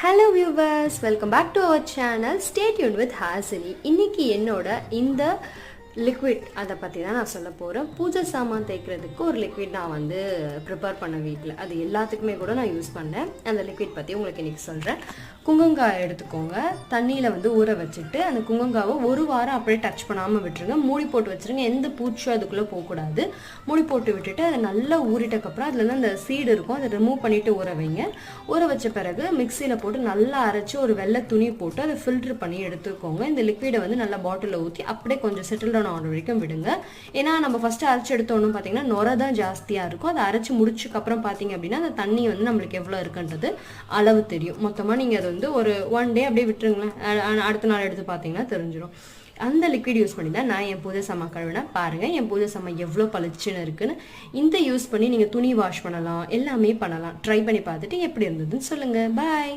Hello viewers welcome back to our channel stay tuned with Hasini இன்னைக்கு என்னோட இந்த liquid அதை பற்றி தான் நான் சொல்ல போகிறேன் பூஜை சாமான் தேய்க்கிறதுக்கு ஒரு லிக்விட் நான் வந்து ப்ரிப்பேர் பண்ண வீட்டில் அது எல்லாத்துக்குமே கூட நான் யூஸ் பண்ணேன். அந்த லிக்விட் பற்றி உங்களுக்கு இன்றைக்கி சொல்கிறேன் குங்குங்காய் எடுத்துக்கோங்க. தண்ணியில் வந்து ஊற வச்சுட்டு அந்த குங்குங்காவை ஒரு வாரம் அப்படியே டச் பண்ணாமல் விட்டுருங்க. மூடி போட்டு வச்சுருங்க. எந்த பூச்சியும் அதுக்குள்ளே போகக்கூடாது. மூடி போட்டு விட்டுட்டு அதை நல்லா ஊறிட்டக்கப்புறம் அதில் அந்த சீடு இருக்கும். அதை ரிமூவ் பண்ணிவிட்டு ஊற வைங்க. ஊற வச்ச பிறகு மிக்சியில் போட்டு நல்லா அரைச்சி ஒரு வெள்ளை துணி போட்டு அதை ஃபில்ட்ரு பண்ணி எடுத்துக்கோங்க. இந்த லிக்விடை வந்து நல்லா பாட்டிலில் ஊற்றி அப்படியே கொஞ்சம் செட்டில் டவுன் ஆகிற வரைக்கும் விடுங்க. ஏன்னா நம்ம ஃபஸ்ட்டு அரைச்சி எடுத்தோன்னு பார்த்தீங்கன்னா நுர தான் ஜாஸ்தியாக இருக்கும். அதை அரைச்சி முடிச்சக்கப்புறம் பார்த்தீங்க அப்படின்னா அந்த தண்ணி வந்து நம்மளுக்கு எவ்வளோ இருக்குன்றது அளவு தெரியும். மொத்தமாக நீங்கள் அதை வந்து ஒரு ஒன் டே அப்படியே விட்டுருங்களேன். அடுத்த நாள் எடுத்து பார்த்தீங்கன்னா தெரிஞ்சிடும் அந்த லிக்விட் யூஸ் பண்ணி தான் நான் என் பூஜை சாமா கழுவினேன் பாருங்கள் என் பூஜை சாமா எவ்வளோ பளிச்சுன்னு இருக்குன்னு. இந்த யூஸ் பண்ணி நீங்கள் துணி வாஷ் பண்ணலாம் எல்லாமே பண்ணலாம். ட்ரை பண்ணி பார்த்துட்டு எப்படி இருந்ததுன்னு சொல்லுங்கள் பாய்